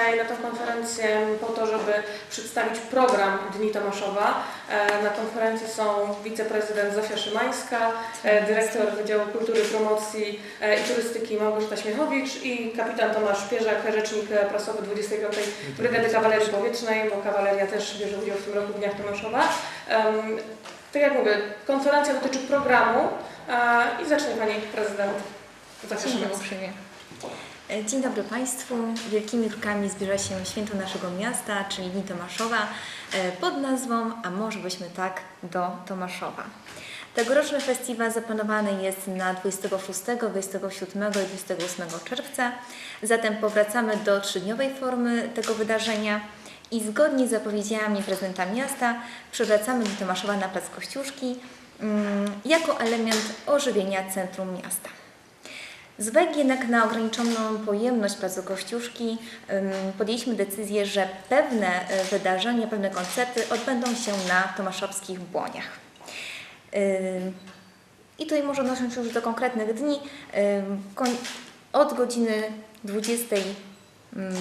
Dzisiaj na tę konferencję po to, żeby przedstawić program Dni Tomaszowa. E, Na konferencji są wiceprezydent Zofia Szymańska, e, dyrektor Wydziału Kultury, Promocji e, i Turystyki Małgorzata Śmiechowicz i kapitan Tomasz Pierzak, rzecznik prasowy 25. Brygady Kawalerii Powietrznej, bo kawaleria też bierze udział w tym roku w Dniach Tomaszowa. Tak jak mówię, konferencja dotyczy programu i zacznie Pani Prezydent Zofia Szymańska. E, Dzień dobry Państwu. Wielkimi krokami zbliża się święto naszego miasta, czyli Dni Tomaszowa, e, pod nazwą A może byśmy tak do Tomaszowa. Tegoroczny festiwal zaplanowany jest na 26, 27 i 28 czerwca, zatem powracamy do trzydniowej formy tego wydarzenia i zgodnie z zapowiedziami prezydenta miasta przywracamy Dni Tomaszowa na Plac Kościuszki mm, jako element ożywienia centrum miasta. Z jednak na ograniczoną pojemność Placu Kościuszki podjęliśmy decyzję, że pewne e, wydarzenia, pewne koncerty odbędą się na tomaszowskich błoniach. I tutaj może odnosząc się już do konkretnych dni, od godziny 20, ym,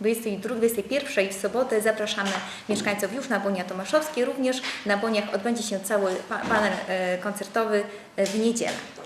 22, 21 w sobotę zapraszamy mieszkańców już na Bonia Tomaszowskie. Również na Boniach odbędzie się cały pa- panel e, koncertowy e, w niedzielę.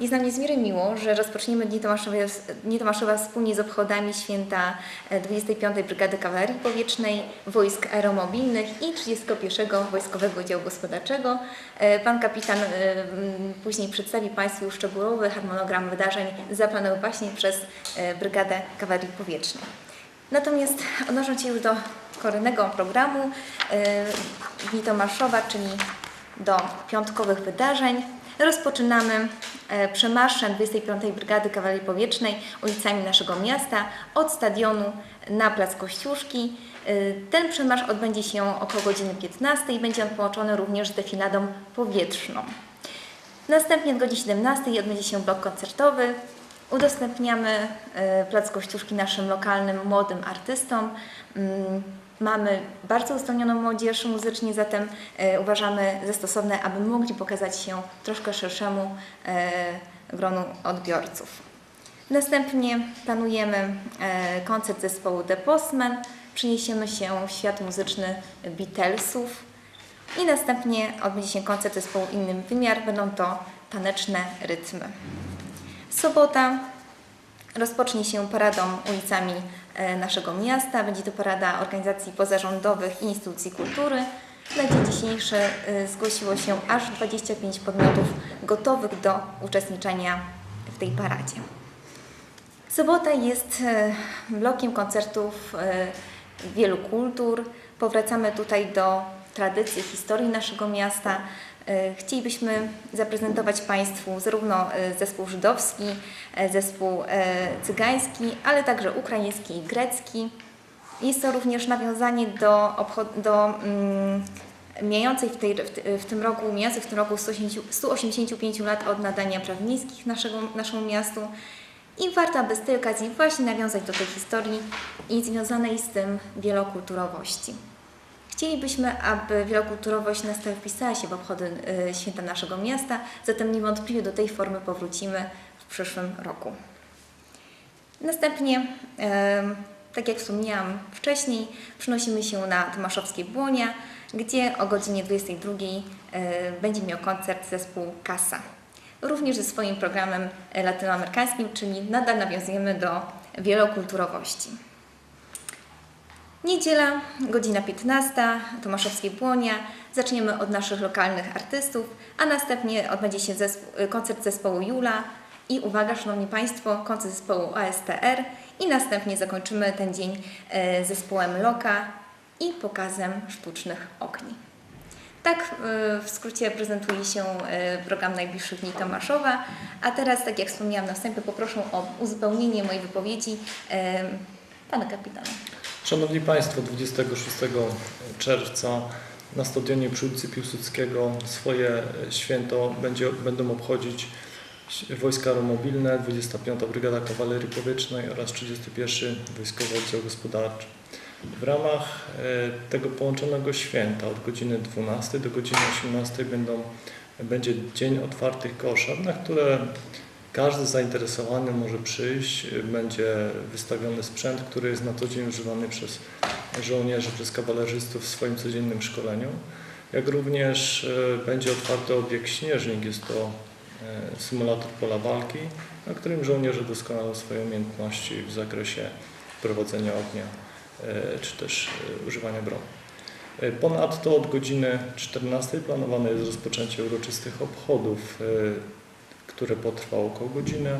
Jest nam niezmiernie miło, że rozpoczniemy Dni Tomaszowa, Dni Tomaszowa wspólnie z obchodami święta e, 25. Brygady Kawalerii Powietrznej, Wojsk Aeromobilnych i 31. Wojskowego Działu Gospodarczego. E, Pan kapitan e, później przedstawi Państwu szczegółowy harmonogram wydarzeń zaplanowany właśnie przez e, Brygadę Kawalerii Powietrznej. Natomiast odnosząc się już do kolejnego programu e, Dni Tomaszowa, czyli do piątkowych wydarzeń, rozpoczynamy e, przemarszem 25. Brygady Kawalerii Powietrznej ulicami naszego miasta od stadionu na Plac Kościuszki. E, Ten przemarsz odbędzie się około godziny 15 i będzie on połączony również z defiladą powietrzną. Następnie o godzinie 17 odbędzie się blok koncertowy. Udostępniamy e, Plac Kościuszki naszym lokalnym młodym artystom. Mamy bardzo uzdolnioną młodzież muzycznie, zatem e, uważamy za stosowne, aby mogli pokazać się troszkę szerszemu e, gronu odbiorców. Następnie planujemy e, koncert zespołu The Postman. Przyniesiemy się w świat muzyczny Beatlesów. I następnie odbędzie się koncert zespołu Innym Wymiar. Będą to taneczne rytmy. Sobota rozpocznie się paradą ulicami naszego miasta. Będzie to parada organizacji pozarządowych i instytucji kultury. Na dzień dzisiejszy e, zgłosiło się aż 25 podmiotów gotowych do uczestniczenia w tej paradzie. Sobota jest e, blokiem koncertów e, wielu kultur. Powracamy tutaj do tradycji, historii naszego miasta. E, Chcielibyśmy zaprezentować Państwu zarówno e, zespół żydowski, e, zespół cygański, ale także ukraiński i grecki. Jest to również nawiązanie do, do mm, mijającej w, tej, w, ty- w tym roku, mijających w tym roku 180 185 lat od nadania praw miejskich naszego, naszemu miastu. I warto, aby z tej okazji właśnie nawiązać do tej historii i związanej z tym wielokulturowości. Chcielibyśmy, aby wielokulturowość na stałe wpisała się w obchody y, święta naszego miasta, zatem niewątpliwie do tej formy powrócimy w przyszłym roku. Następnie, tak jak wspomniałam wcześniej, przenosimy się na Tomaszowskie Błonia, gdzie o godzinie 22 e, będzie miał koncert zespół Kasa. Również ze swoim programem latynoamerykańskim, czyli nadal nawiązujemy do wielokulturowości. Niedziela, godzina 15, Tomaszowskie Błonia. Zaczniemy od naszych lokalnych artystów, a następnie odbędzie się zesp- koncert zespołu Jula i uwaga, Szanowni Państwo, koncert zespołu ASTR i następnie zakończymy ten dzień e, zespołem Loka i pokazem sztucznych okni. Tak e, w skrócie prezentuje się e, program najbliższych dni Tomaszowa, a teraz, tak jak wspomniałam na wstępie, poproszę o uzupełnienie mojej wypowiedzi Pana Kapitana. Szanowni Państwo, 26 czerwca na stadionie przy ulicy Piłsudskiego swoje święto będzie, będą obchodzić Wojska Aeromobilne, 25. Brygada Kawalerii Powietrznej oraz 31. Wojskowy Oddział Gospodarczy. W ramach e, tego połączonego święta od godziny 12 do godziny 18 będą, będzie Dzień Otwartych Koszar, na które Każdy zainteresowany może przyjść, będzie wystawiony sprzęt, który jest na co dzień używany przez żołnierzy, przez kawalerzystów w swoim codziennym szkoleniu. Jak również y, będzie otwarty obiekt Śnieżnik, jest to y, symulator pola walki, na którym żołnierze doskonalą swoje umiejętności w zakresie prowadzenia ognia y, czy też używania broni. Ponadto od godziny 14 planowane jest rozpoczęcie uroczystych obchodów, które potrwa około godziny.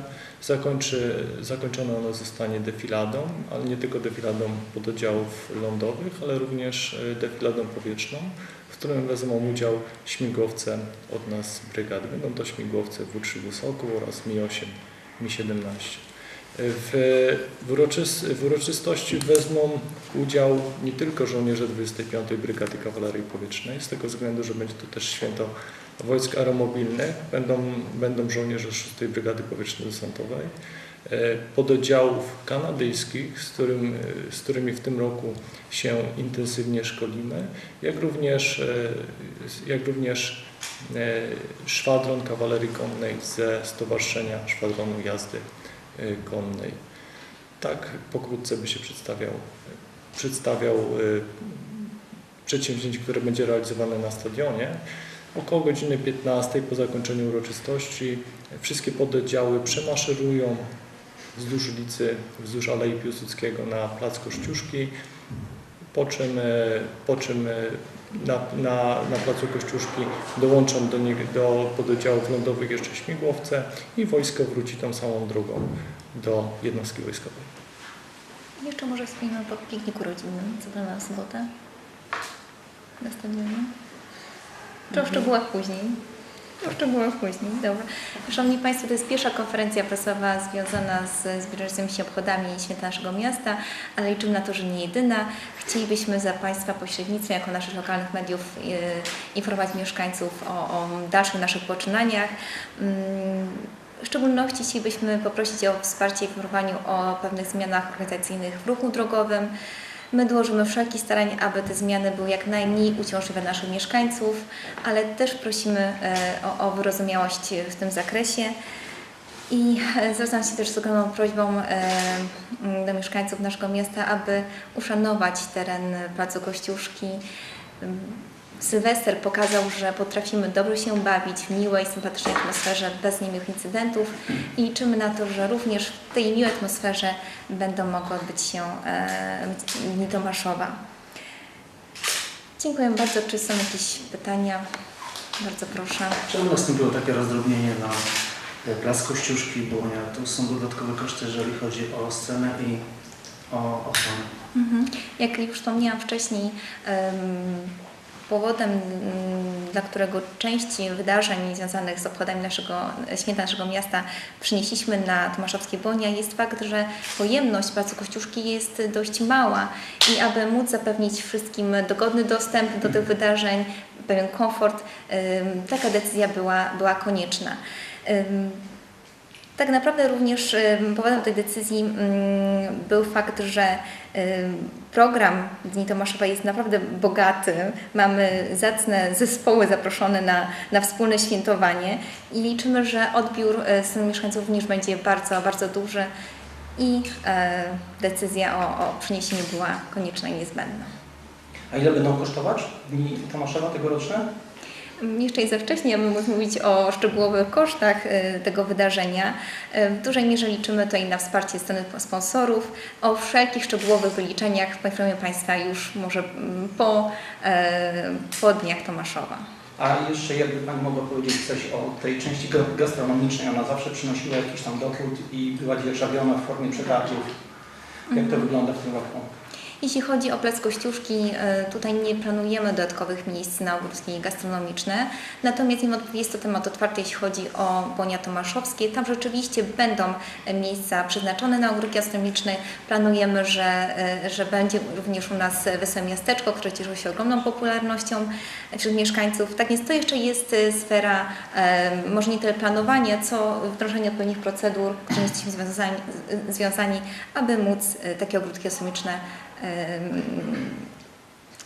Zakończy, zakończone ono zostanie defiladą, ale nie tylko defiladą pododdziałów lądowych, ale również y, defiladą powietrzną, w którym wezmą udział śmigłowce od nas brygady. Będą to śmigłowce W3 Wysoko oraz Mi-8, Mi-17. W, w, uroczys, w uroczystości wezmą udział nie tylko żołnierze 25. Brygady Kawalerii Powietrznej, z tego względu, że będzie to też święto wojsk aeromobilnych, będą, będą żołnierze 6. Brygady Powietrznej Desantowej, e, pododdziałów kanadyjskich, z, którym, z którymi w tym roku się intensywnie szkolimy, jak również, e, jak również e, szwadron kawalerii konnej ze Stowarzyszenia Szwadronu Jazdy konnej. Tak pokrótce by się przedstawiał, przedstawiał y, przedsięwzięcie, które będzie realizowane na stadionie. Około godziny 15 po zakończeniu uroczystości wszystkie pododdziały przemaszerują wzdłuż ulicy, wzdłuż Alei Piłsudskiego na Plac Kościuszki, po czym, e, po czym e, na, na, na Placu Kościuszki dołączą do, nie, do pododdziałów lądowych jeszcze śmigłowce i wojsko wróci tą samą drogą do jednostki wojskowej. Jeszcze może wspomnimy po pikniku rodzinnym, co będę na sobotę na stadionie. Czy o szczegółach później? O szczegółach później, dobra. Szanowni Państwo, to jest pierwsza konferencja prasowa związana z zbliżającymi się obchodami święta naszego miasta, ale liczymy na to, że nie jedyna. Chcielibyśmy za Państwa pośrednictwem, jako naszych lokalnych mediów, e, informować mieszkańców o, o dalszych naszych poczynaniach. Mm, W szczególności chcielibyśmy poprosić o wsparcie w informowaniu o pewnych zmianach organizacyjnych w ruchu drogowym. My dołożymy wszelkich starań, aby te zmiany były jak najmniej uciążliwe dla naszych mieszkańców, ale też prosimy e, o, o wyrozumiałość w tym zakresie. I e, zwracam się też z ogromną prośbą e, do mieszkańców naszego miasta, aby uszanować teren Placu Kościuszki. Sylwester pokazał, że potrafimy dobrze się bawić w miłej, sympatycznej atmosferze bez niemiłych incydentów i liczymy na to, że również w tej miłej atmosferze będą mogły odbyć się e, Dni Tomaszowa. Dziękuję bardzo. Czy są jakieś pytania? Bardzo proszę. Czemu nastąpiło takie rozdrobnienie na e, Plac Kościuszki, bo nie, to są dodatkowe koszty, jeżeli chodzi o scenę i o ochronę. Mhm. Jak już wspomniałam wcześniej, em, powodem, mm, dla którego część wydarzeń związanych z obchodami naszego, święta naszego miasta przynieśliśmy na Tomaszowskie Bonia jest fakt, że pojemność Placu Kościuszki jest dość mała i aby móc zapewnić wszystkim dogodny dostęp do tych wydarzeń, pewien komfort, taka decyzja była, była konieczna. Tak naprawdę również em, powodem tej decyzji mm, był fakt, że em, program Dni Tomaszowa jest naprawdę bogaty. Mamy zacne zespoły zaproszone na, na wspólne świętowanie i liczymy, że odbiór strony mieszkańców również będzie bardzo, bardzo duży i e, decyzja o, o przeniesieniu była konieczna i niezbędna. A ile będą kosztować Dni Tomaszowa tegoroczne? Jeszcze jest za wcześnie, aby móc mówić o szczegółowych kosztach e, tego wydarzenia. E, W dużej mierze liczymy tutaj na wsparcie strony sponsorów. O wszelkich szczegółowych wyliczeniach poinformuję Państwa już może po, e, po dniach Tomaszowa. A jeszcze jakby Pani mogła powiedzieć coś o tej części ga- gastronomicznej, ona zawsze przynosiła jakiś tam dochód i była dzierżawiona w formie przetargów. Jak to wygląda w tym roku? Jeśli chodzi o Plac Kościuszki, e, tutaj nie planujemy dodatkowych miejsc na ogródki gastronomiczne, natomiast wszystko jest to temat otwarty, jeśli chodzi o Bonia Tomaszowskie. Tam rzeczywiście będą miejsca przeznaczone na ogródki gastronomiczne. Planujemy, że, e, że będzie również u nas Wesołe Miasteczko, które cieszy się ogromną popularnością wśród mieszkańców. Tak więc to jeszcze jest e, sfera może nie tyle planowania, co wdrożenia odpowiednich procedur, którymi jesteśmy związani, związani aby móc takie ogródki gastronomiczne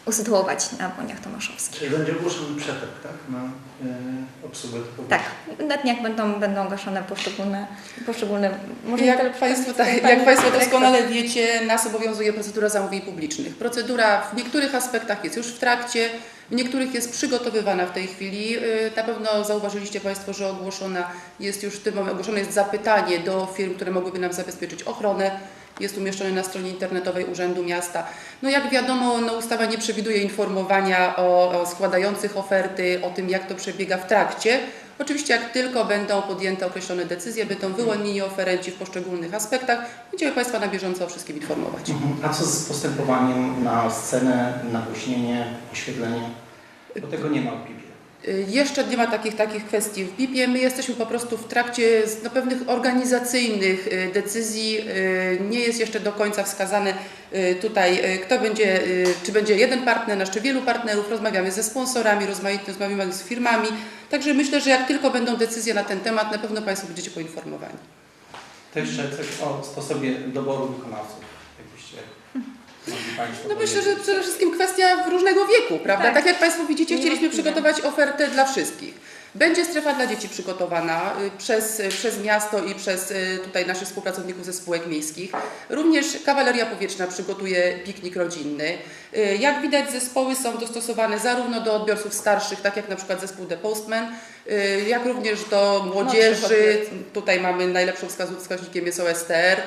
usytuować na błoniach tomaszowskich. Czyli będzie ogłoszony przetarg, tak? Na y, obsługę tego Tak, na dniach będą, będą ogłoszone poszczególne, poszczególne może Jak Państwo, Pani tak, jak Państwo doskonale wiecie, nas obowiązuje procedura zamówień publicznych. Procedura w niektórych aspektach jest już w trakcie, w niektórych jest przygotowywana w tej chwili. Yy, Na pewno zauważyliście Państwo, że ogłoszona jest już w tym momencie, ogłoszone jest zapytanie do firm, które mogłyby nam zabezpieczyć ochronę jest umieszczony na stronie internetowej Urzędu Miasta. No jak wiadomo, no ustawa nie przewiduje informowania o, o składających oferty, o tym jak to przebiega w trakcie. Oczywiście jak tylko będą podjęte określone decyzje, będą wyłonieni oferenci w poszczególnych aspektach, będziemy Państwa na bieżąco o wszystkim informować. Mhm. A co z postępowaniem na scenę, nagłośnienie, oświetlenie? Bo tego nie ma opinii. Jeszcze nie ma takich, takich kwestii w BIP-ie. My jesteśmy po prostu w trakcie no, pewnych organizacyjnych y, decyzji. Y, Nie jest jeszcze do końca wskazane y, tutaj, y, kto będzie, y, czy będzie jeden partner, czy wielu partnerów. Rozmawiamy ze sponsorami, rozmawiamy, z firmami. Także myślę, że jak tylko będą decyzje na ten temat, na pewno Państwo będziecie poinformowani. To jeszcze coś o sposobie doboru wykonawców, jakbyście No myślę, że przede wszystkim kwestia różnego wieku, prawda? Tak. Tak, jak Państwo widzicie, chcieliśmy przygotować ofertę dla wszystkich. Będzie strefa dla dzieci przygotowana y, przez, y, przez miasto i przez y, tutaj naszych współpracowników ze spółek miejskich. Również kawaleria powietrzna przygotuje piknik rodzinny. Jak widać zespoły są dostosowane zarówno do odbiorców starszych, tak jak na przykład zespół The Postman, jak również do młodzieży. Tutaj mamy najlepszą wskaźnikiem jest OSTR.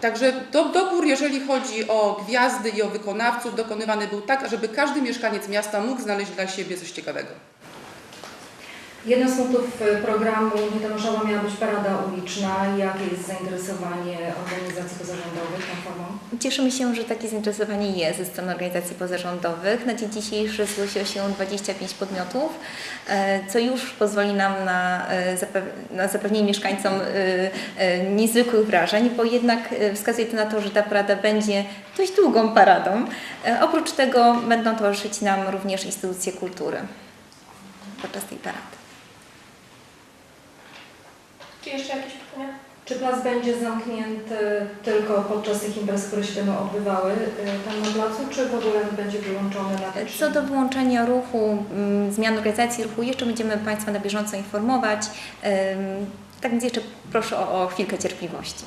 Także do, dobór, jeżeli chodzi o gwiazdy i o wykonawców, dokonywany był tak, żeby każdy mieszkaniec miasta mógł znaleźć dla siebie coś ciekawego. Jednym z punktów e, programu Nietomaszowa miała być parada uliczna. Jakie jest zainteresowanie organizacji pozarządowych tą formą? Cieszymy się, że takie zainteresowanie jest ze strony organizacji pozarządowych. Na dzień dzisiejszy zgłosiło się 25 podmiotów, e, co już pozwoli nam na, e, na zapewnienie mieszkańcom niezwykłych wrażeń, bo jednak wskazuje to na to, że ta parada będzie dość długą paradą. Oprócz tego będą towarzyszyć nam również instytucje kultury podczas tej parady. Czy jeszcze jakieś pytania? Czy plac będzie zamknięty tylko podczas tych imprez, które się będą odbywały e, tam na placu, czy w ogóle będzie wyłączony na te Co do wyłączenia ruchu, mm, zmian organizacji ruchu, jeszcze będziemy Państwa na bieżąco informować. Tak więc jeszcze proszę o, o chwilkę cierpliwości.